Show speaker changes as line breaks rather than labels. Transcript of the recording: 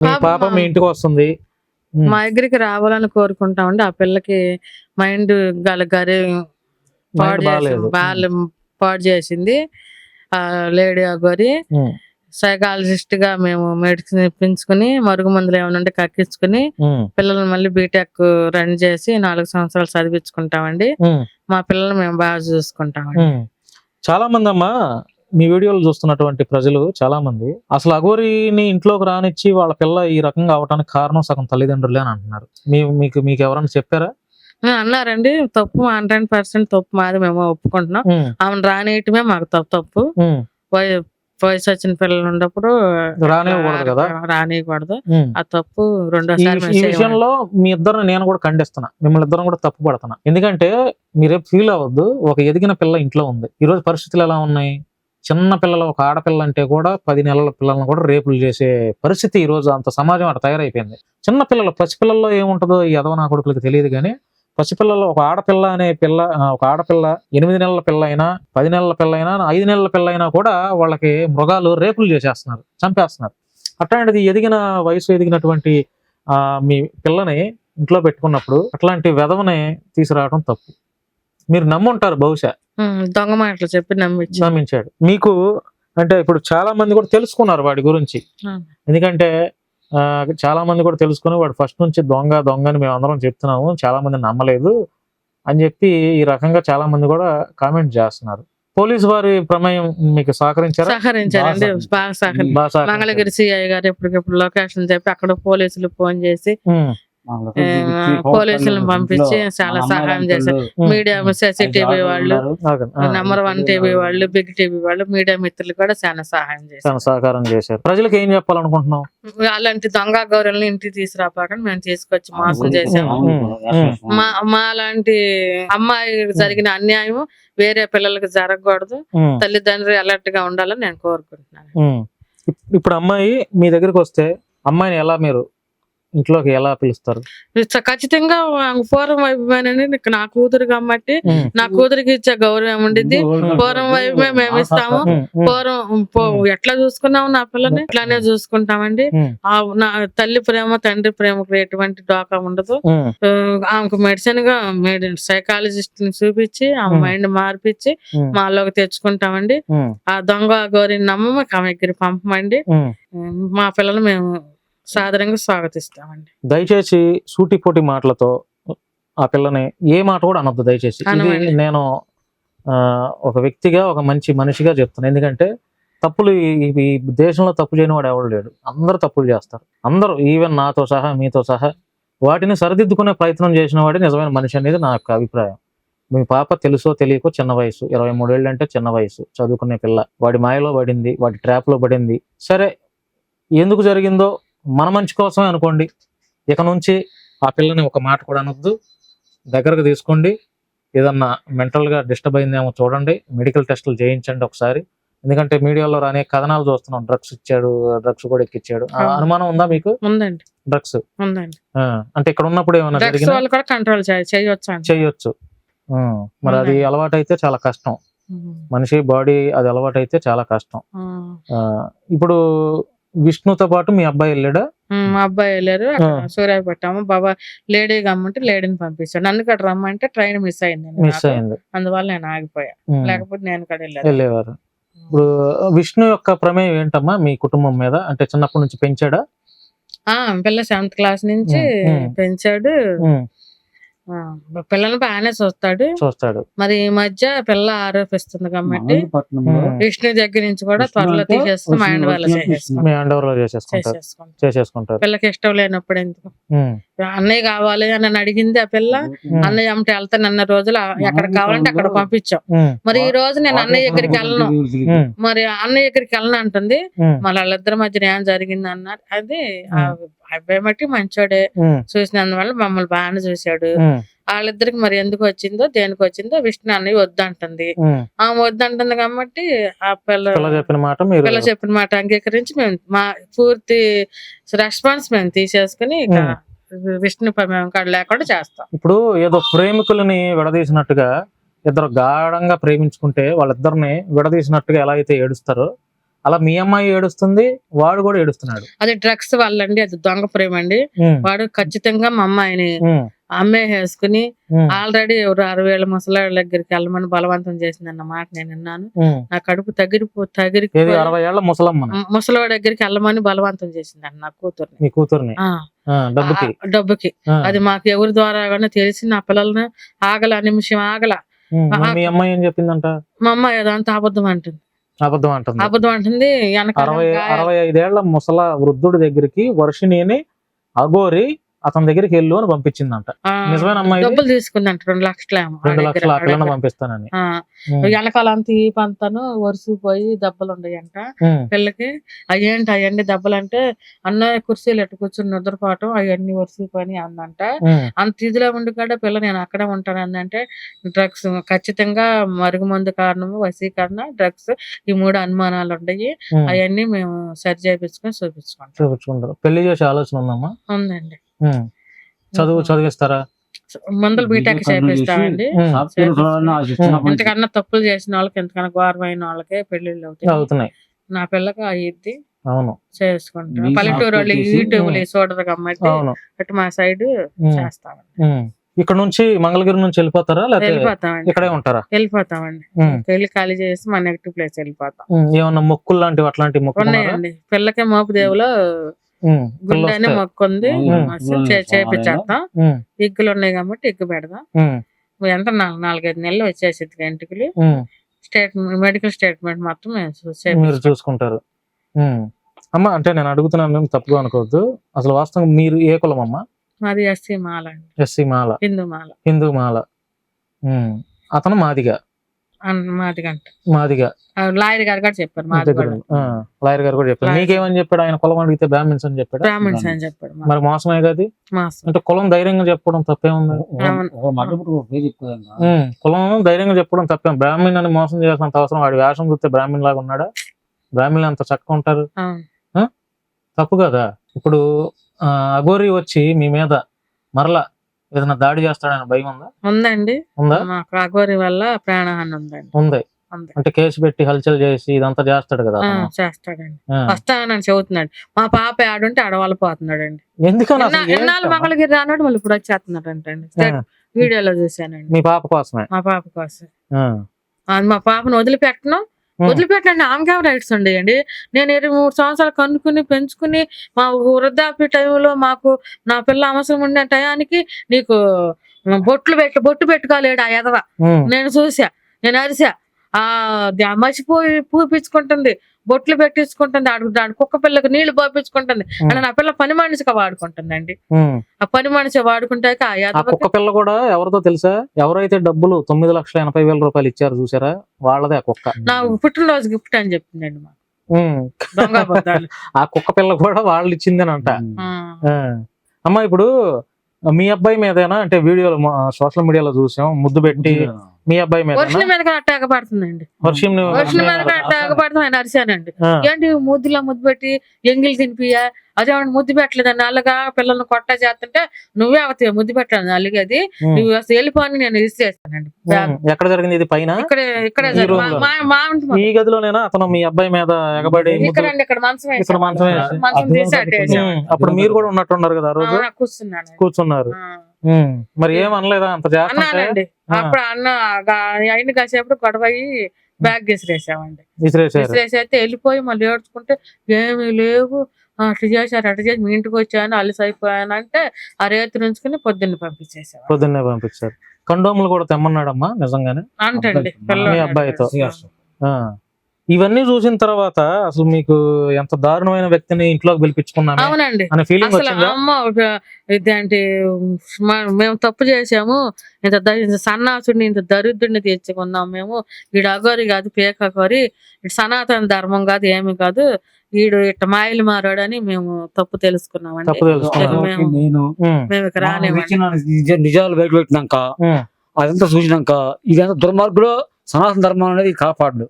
మీ
పాప మా-
ఇంటికి వస్తుంది.
మా దగ్గరికి రావాలని కోరుకుంటామండి. ఆ పిల్లకి మైండ్ గల గరి పాడు పాడు చేసింది. ఆ లేడీ గోరి
ఉమ్,
సైకాలజిస్ట్గా మేము మెడిసిన్ ఇప్పించుకుని మరుగు మందులు ఏమైనా ఉంటే కక్కించుకుని
ఉమ్,
పిల్లల్ని మళ్ళీ బీటెక్ రన్ చేసి నాలుగు సంవత్సరాలు చదివించుకుంటామండి. మా పిల్లల్ని మేము బాగా చూసుకుంటామండి.
చాలా మంది అమ్మా మీ వీడియోలు చూస్తున్నటువంటి ప్రజలు చాలా మంది అసలు అఘోరిని ఇంట్లోకి రానిచ్చి వాళ్ళ పిల్ల ఈ రకంగా అవడానికి కారణం సగం తల్లిదండ్రులే అని అంటున్నారు. మీ మీకు మీకు ఎవరైనా చెప్పారా?
అన్నారండి. తప్పు హండ్రెడ్ పర్సెంట్ తప్పు మాది మేము ఒప్పుకుంటున్నాం. ఆమెను రానియటమే మాకు తప్పు తప్పు. వయసు వచ్చిన పిల్లలు ఉన్నప్పుడు
రానివ్వకూడదు కదా?
రానియకూడదు.
ఉమ్.
ఆ తప్పు రెండోసారి
ఈ
చేయమండి.
విషయంలో మీ ఇద్దరు నేను కూడా ఖండిస్తున్నా. మిమ్మల్ని ఇద్దరం కూడా తప్పు పడుతున్నా. ఎందుకంటే మీరేం ఫీల్ అవ్వద్దు. ఒక ఎదిగిన పిల్ల ఇంట్లో ఉంది. ఈ రోజు పరిస్థితులు ఎలా ఉన్నాయి? చిన్న పిల్లలు ఒక ఆడపిల్ల అంటే కూడా పది నెలల పిల్లలను కూడా రేపులు చేసే పరిస్థితి ఈ రోజు అంత సమాజం అటు తయారైపోయింది. చిన్న పిల్లలు పసిపిల్లల్లో ఏముంటుందో ఈ నా కొడుకులకు తెలియదు కానీ పసిపిల్లలు ఒక ఆడపిల్ల అనే పిల్ల ఒక ఆడపిల్ల ఎనిమిది నెలల పిల్ల అయినా పది నెలల పిల్ల అయినా ఐదు నెలల పిల్ల అయినా కూడా వాళ్ళకి మృగాలు రేపులు చేసేస్తున్నారు చంపేస్తున్నారు. అట్లాంటిది ఎదిగిన వయసు ఎదిగినటువంటి మీ పిల్లని ఇంట్లో పెట్టుకున్నప్పుడు అట్లాంటి వెధవని తీసుకురావడం తప్పు. మీరు నమ్ముంటారు బహుశా.
దొంగ మాటలు చెప్పి నమ్మించి
నమ్మించాడు. మీకు అంటే ఇప్పుడు చాలా మంది కూడా తెలుసుకున్నారు వాడి గురించి. ఎందుకంటే చాలా మంది కూడా తెలుసుకుని వాడు ఫస్ట్ నుంచి దొంగ దొంగ అని మేము అందరం చెప్తున్నాము చాలా మంది నమ్మలేదు అని చెప్పి ఈ రకంగా చాలా మంది కూడా కామెంట్ చేస్తున్నారు. పోలీసు వారి ప్రమేయం మీకు సహకరించారా?
సహకరించారండి.
బాగా
సహకరించారు. మంగళగిరి సిఐ గారు ఎప్పటికెప్పుడు లొకేషన్ చెప్పి అక్కడ పోలీసులు ఫోన్ చేసి పోలీసులను పంపించి చాలా సహాయం చేశారు. మీడియా సిసిటీవీ వాళ్ళు నెంబర్ వన్ టీవీ వాళ్ళు. బిగ్ టీవీ వాళ్ళు మీడియా మిత్రులు కూడా చాలా సహాయం చేశారు.
సహకారం చేశారు. ప్రజలకు ఏం చెప్పాలనుకుంటున్నాం
అలాంటి దొంగ గౌరవులను ఇంటికి తీసుకురాపాకని మేము తీసుకొచ్చి మోసం చేసాము మా మా లాంటి అమ్మాయి జరిగిన అన్యాయం వేరే పిల్లలకి జరగకూడదు. తల్లిదండ్రులు అలర్ట్గా ఉండాలని నేను కోరుకుంటున్నాను.
ఇప్పుడు అమ్మాయి మీ దగ్గరికి వస్తే అమ్మాయిని ఎలా మీరు ఇంట్లోకి ఎలా పిలుస్తారు?
ఖచ్చితంగా పూర్వం వైభవమేనని నా కూతురు కాబట్టి నా కూతురికి ఇచ్చే గౌరవం ఉండిద్ది. పూర్వం వైభవమే మేము ఇస్తాము. పూర్వం ఎట్లా చూసుకున్నాము నా పిల్లని? ఇట్లానే చూసుకుంటామండి. ఆ నా తల్లి ప్రేమ తండ్రి ప్రేమకు ఎటువంటి డోకా ఉండదు. ఆమెకు మెడిసిన్గా సైకాలజిస్ట్ని చూపించి ఆమె. మైండ్ మార్పించి మాలోకి తెచ్చుకుంటామండి. ఆ దొంగ గౌరిని నమ్మము ఆమె దగ్గర పంపమండి. మా పిల్లలు మేము సాదరంగా స్వాగతిస్తామండి.
దయచేసి సూటిపోటి మాటలతో ఆ పిల్లని ఏ మాట కూడా అనొద్దు దయచేసి. నేను ఆ, ఒక వ్యక్తిగా ఒక మంచి మనిషిగా చెప్తాను ఎందుకంటే తప్పులు ఈ- దేశంలో తప్పు చేయని వాడు ఎవడు లేడు. అందరూ తప్పులు చేస్తారు. అందరూ ఈవెన్ నాతో సహా మీతో సహా వాటిని సరిదిద్దుకునే ప్రయత్నం చేసిన వాడే నిజమైన మనిషి అనేది నా యొక్క అభిప్రాయం. మీ పాప తెలుసో తెలియకో చిన్న వయసు. ఇరవై మూడేళ్ళు అంటే చిన్న వయసు. చదువుకునే పిల్ల. వాడి మాయలో పడింది. వాడి ట్రాప్లో పడింది. సరే ఎందుకు జరిగిందో మన మంచి కోసమే అనుకోండి. ఇక నుంచి ఆ పిల్లని ఒక మాట కూడా అనొద్దు. దగ్గరకు తీసుకోండి. ఏదన్నా mental గా డిస్టర్బ్ అయిందేమో చూడండి. మెడికల్ టెస్టులు చేయించండి ఒకసారి. ఎందుకంటే మీడియాలో రానే కథనాలు చూస్తున్నాం. డ్రగ్స్ ఇచ్చాడు డ్రగ్స్ కూడా ఎక్కిచ్చాడు. అనుమానం ఉందా మీకు?
ఉందండి.
డ్రగ్స్
ఉందండి.
అంటే ఇక్కడ ఉన్నప్పుడు ఏమైనా
కూడా కంట్రోల్ చేయొచ్చు
చేయొచ్చు. మరి అది. అలవాటు అయితే చాలా కష్టం. మనిషి బాడీ అది అలవాటు అయితే చాలా కష్టం. ఇప్పుడు విష్ణుతో పాటు మీ అబ్బాయి వెళ్ళాడా?
మా అబ్బాయి వెళ్ళారు. అక్కడ సూర్యాపేట పెట్టాము బాబా లేడీ గమ్మంటే లేడీని పంపించాడు నన్ను ఇక్కడ రమ్మంటే ట్రైన్ మిస్ అయింది
మిస్ అయింది.
అందువల్ల నేను ఆగిపోయా. లేకపోతే నేను ఇక్కడ
వెళ్ళేవారు. ఇప్పుడు విష్ణు యొక్క ప్రమేయం ఏంటమ్మా మీ కుటుంబం మీద? అంటే చిన్నప్పటి నుంచి పెంచాడా?
ఆ పిల్ల సెవెంత్ క్లాస్ నుంచి. పెంచాడు. పిల్లల్ని బాగానే చూస్తాడు.
చూస్తాడు.
మరి ఈ మధ్య పిల్ల ఆరోపిస్తుంది కాబట్టి. విష్ణు దగ్గర నుంచి కూడా త్వరలో
చేసేసుకుంటారు. చేసేసుకుంటారు.
పిల్లకి ఇష్టం లేనప్పుడు ఎందుకు? అన్నయ్య కావాలి అని నన్ను అడిగింది ఆ పిల్ల. అన్నయ్య అమ్మటి వెళ్తాను అన్న రోజులు ఎక్కడ కావాలంటే అక్కడ పంపించాం. మరి ఈ రోజు నేను అన్నయ్య దగ్గరికి వెళ్ళను. మరి అన్నయ్య దగ్గరికి వెళ్ళను అంటుంది. మరి వాళ్ళిద్దరి మధ్యన ఏం జరిగింది అన్నారు అది ఆ అబ్బాయి మట్టి మంచోడే. చూసినందువల్ల మమ్మల్ని బాగానే చూశాడు. వాళ్ళిద్దరికి మరి ఎందుకు వచ్చిందో దేనికి వచ్చిందో విష్ణు అన్నయ్య వద్దంటుంది. ఆమె వద్దంటుంది కాబట్టి ఆ పిల్ల
చెప్పిన మాట
పిల్ల చెప్పిన మాట అంగీకరించి మేము మా పూర్తి రెస్పాన్స్ మేము తీసేసుకుని విష్ణు మేము లేకుండా చేస్తాం.
ఇప్పుడు ఏదో ప్రేమికులని విడదీసినట్టుగా ఇద్దరు గాఢంగా ప్రేమించుకుంటే వాళ్ళిద్దరిని విడదీసినట్టుగా ఎలా అయితే ఏడుస్తారో అలా మీ అమ్మాయి ఏడుస్తుంది వాడు కూడా ఏడుస్తున్నాడు.
అది డ్రగ్స్ వల్లండి అది దొంగ ప్రేమ అండి వాడు ఖచ్చితంగా మా అమ్మాయిని అమ్మే వేసుకుని ఆల్రెడీ ఎవరు అరవై ఏళ్ళ ముసలాళ్ళ దగ్గరికి వెళ్ళమని బలవంతం చేసిందన్న మాట నేను విన్నాను. నా కడుపు తగిరిపో తగిరి
అరవై ఏళ్ళ ముసలమ్మని
ముసలివాడి దగ్గరికి వెళ్ళమని బలవంతం చేసిందండి నా కూతుర్ని.
మీ కూతుర్ని? డబ్బుకి.
డబ్బుకి. అది మాకు ఎవరి ద్వారా కానీ తెలిసి నా పిల్లల్ని ఆగల నిమిషం ఆగల.
మీ అమ్మాయి ఏం చెప్పిందంట?
మా అమ్మ ఏదంతా అబద్ధం అంటుంది.
అబద్ధం అంటుంది.
అబద్ధం అంటుంది
అరవై అరవై ఐదేళ్ళ ముసల వృద్ధుడి దగ్గరికి వర్షిణిని అగోరి అతని దగ్గరికి వెళ్ళు అని పంపించిందంట. నిజమేనా అమ్మా ఇది?
డబ్బులు తీసుకుందంట రెండు లక్షలు
రెండు లక్షల. పంపిస్తానని.
ఆ,
ఉమ్,
వెనకాల అంత ఈ పంతను వరుసపోయి దెబ్బలు ఉన్నాయంట పిల్లకి అయ్యేంటి అవన్నీ దెబ్బలు అంటే అన్నయ్య కుర్చీలు ఎట్టు కూర్చుని నిద్రపోవటం అవన్నీ వరుసపోయి అందంట.
ఉమ్,
అంత ఇదిలో ఉండి కూడా పిల్ల నేను అక్కడే ఉంటాను అందంటే డ్రగ్స్ ఖచ్చితంగా మరుగుమందు కారణము వశీకరణ డ్రగ్స్ ఈ మూడు అనుమానాలు ఉన్నాయి. అవన్నీ మేము సరి చేయించుకొని చూపించుకుంటాం.
చూపించుకుంటారు. పెళ్ళి చేసే ఆలోచన ఉందమ్మా?
ఉందండి.
చదువు చదివిస్తారా?
మందులు బీటెక్ చేపిస్తామండి ఇంతకన్నా తప్పులు చేసిన వాళ్ళకి ఇంతకన్నా ఘోరమైన వాళ్ళకే పెళ్ళిళ్ళు అవుతాయి.
అవుతున్నాయి.
నా పిల్లకి అయ్యిద్ది.
అవును.
చేసుకుంటాం. పల్లెటూరు వాళ్ళు యూట్యూబ్
ఉమ్.
చూడరు కాబట్టి
అవును.
అటు మా సైడ్ చేస్తామండి.
ఉమ్. ఇక్కడ నుంచి మంగళగిరి నుంచి వెళ్ళిపోతారా?
వెళ్ళిపోతామండి.
ఇక్కడే ఉంటారా?
వెళ్ళిపోతామండి. వెళ్ళి ఖాళీ చేసి మా నెగిటివ్ ప్లేస్ వెళ్ళిపోతాం.
ఏమన్నా మొక్కులు లాంటివి అట్లాంటి మొక్కులు
ఉన్నాయండి. పిల్లకి మోపు దేవులో గుండె అని మొక్కు ఉంది
ఉమ్.
మస్తు చే- చేపించేస్తాం ఎగ్గులు ఉన్నాయి కాబట్టి ఎగ్గు పెడదాం ఎంత నాలుగు నాలుగైదు నెలలు వచ్చేసింది ఇంటికి. స్టేట్ మెడికల్ స్టేట్మెంట్ మొత్తం మేము
మీరు. చూసుకుంటారు. అమ్మ అంటే నేను అడుగుతున్నాను తప్పుగా అనుకోవద్దు. అసలు వాస్తవం మీరు ఏ కులం అమ్మ?
మాది ఎస్సీ మాల
ఎస్సీ మాల.
హిందూ మాల.
హిందూ మాల. అతను మాదిగా. మాదిగా.
లాయర్ గారు కూడా చెప్పారు
లాయర్ గారు కూడా చెప్పారు. నీకేమని చెప్పాడు? ఆయన కులం అడిగితే బ్రాహ్మిన్స్ అని చెప్పాడు?
బ్రాహ్మణ్స్ అని చెప్పాడు
మరి మోసమే కదా అంటే కులం ధైర్యంగా చెప్పడం తప్పేముంది? కులం ధైర్యంగా చెప్పడం తప్పేం? బ్రాహ్మణ్ అని మోసం చేయాల్సినంత అవసరం? వాడి వేషం చూస్తే బ్రాహ్మణ్ లాగా ఉన్నాడా? బ్రాహ్మణులు అంత చక్కగా ఉంటారు? తప్పు కదా. ఇప్పుడు అఘోరి వచ్చి మీ మీద మరలా ఏదైనా దాడి చేస్తాడని భయం ఉందా?
ఉందండి.
ఉందా?
మాకు అఘోరి వల్ల ప్రాణహాని ఉందండి.
ఉంది.
ఉంది.
అంటే కేసు పెట్టి హల్చల్ చేసి ఇదంతా చేస్తాడు కదా
ఆ. చేస్తాడండి.
ఆ.
వస్తానని చెబుతున్నాడు. మా పాప ఆడుంటే ఆడవాళ్ళు పోతున్నాడండి.
ఎందుకని అసలు ఏంటి
ఎన్నాళ్ళు? మంగళగిరి రానోడు మళ్ళీ ఇప్పుడు వచ్చేస్తున్నాడు అంటండి
ఆ,
వీడియోలో చూశానండి.
మీ పాప కోసమే.
మా పాప కోసం
ఆ,
మా పాపను వదిలిపెట్టను. వదిలిపెట్టండి ఆమెకే రైట్స్ ఉండేయండి? నేను ఇరవై మూడు సంవత్సరాలు కనుక్కుని పెంచుకుని మా వృద్ధాప్య టైంలో మాకు నా పిల్ల అవసరం ఉండే టయానికి నీకు బొట్లు పెట్టు బొట్టు పెట్టుకోలేడు ఆ ఎదవ. నేను చూసా నేను అరిసా ఆ మర్చిపోయి పూపించుకుంటుంది. బొట్లు పెట్టించుకుంటుంది ఆడు దాని కుక్క పిల్లకు నీళ్ళు పోపించుకుంటుంది. అంటే నా పిల్ల పని మనిషిగా వాడుకుంటుందండి. ఆ పని మనిషి వాడుకుంటాక ఆ
కుక్క పిల్ల కూడా ఎవరితో తెలుసా? ఎవరైతే డబ్బులు తొమ్మిది లక్షల ఎనభై వేల రూపాయలు ఇచ్చారు చూసారా? వాళ్ళదే ఆ కుక్క.
నాకు పుట్టినరోజు గిఫ్ట్ అని చెప్పిందండి మాకు. అబద్ధాలు.
ఆ కుక్క పిల్ల కూడా వాళ్ళు ఇచ్చిందేనంట. అమ్మా ఇప్పుడు మీ అబ్బాయి మీదేనా? అంటే వీడియోలో సోషల్ మీడియాలో చూసాం ముద్దు పెట్టి మీ అబ్బాయి మీద
వర్షం మీద అట్ట ఎగపడుతుందండి
వర్షం
వర్షం మీద అట్ట ఎగపడుతుంది ఆయన అరిశానండి ఏంటి ముద్దులో ముద్దు పెట్టి ఎంగిల్ తినిపియా అదేమంటే ముద్దు పెట్టలేదని అల్లగా పిల్లల్ని కొట్ట చేస్తుంటే నువ్వే అవుతాయి ముద్దు పెట్టలేదు అలిగేది నువ్వు అసలు వెళ్ళిపోని నేను ఇచ్చేస్తానండి
ఎక్కడ జరిగింది ఇది పైన?
ఇక్కడే ఇక్కడే
ఈ గదిలోనేనా? అతను మీ అబ్బాయి మీద ఎగబడి
ఇక్కడ ఇక్కడ మంచం.
మంచం
తీసి
అప్పుడు మీరు కూడా ఉన్నట్టున్నారు కదా ఆ రోజు?
కూర్చున్నాను
కూర్చున్నారు. మరి ఏం అనలేదా? అంత
అన్నానండి.
ఆ.
అప్పుడు అన్న అయిన కాసేపు గొడవ అయ్యి బ్యాగ్ విసిరేసామండి.
విసిరేసారు
విసిరేసి అయితే వెళ్ళిపోయి మళ్ళీ ఏడ్చుకుంటే ఏమీ లేవు. అట్లా చేశారు అట్లా చేసి మీ ఇంటికి వచ్చాను అలసి అయిపోయాను అంటే ఆ రేతి నుంచుకుని పొద్దున్న పంపించేసాం
పొద్దున్నే పంపించారు. కండోములు కూడా తెమ్మన్నాడమ్మా నిజంగానే?
అంటండి.
అబ్బాయితో. ఇవన్నీ చూసిన తర్వాత అసలు మీకు ఎంత దారుణమైన వ్యక్తిని ఇంట్లోకి పిలిపించుకున్నామే
అవునండి.
అనే ఫీలింగ్
అసలు అమ్మ ఒక- మేము తప్పు చేసాము ఇంత సన్నాసుడిని ఇంత దరిద్రుడిని తెచ్చుకున్నాం మేము. వీడు అగోరి కాదు పేక అగోరి ఇటు సనాతన ధర్మం కాదు ఏమి కాదు. వీడు ఇట్ట మాయలు మారాడని మేము తప్పు
తెలుసుకున్నాం.
మేము-
నేను
ఉమ్,
మేము ఇక రానివ్వండి
ఇచ్చిన నిజ- నిజాలు బయట పెట్టినాక
ఉమ్,
అదంతా చూసినాక ఇదంతా దుర్మార్గుడు సనాతన ధర్మం అనేది కాపాడు.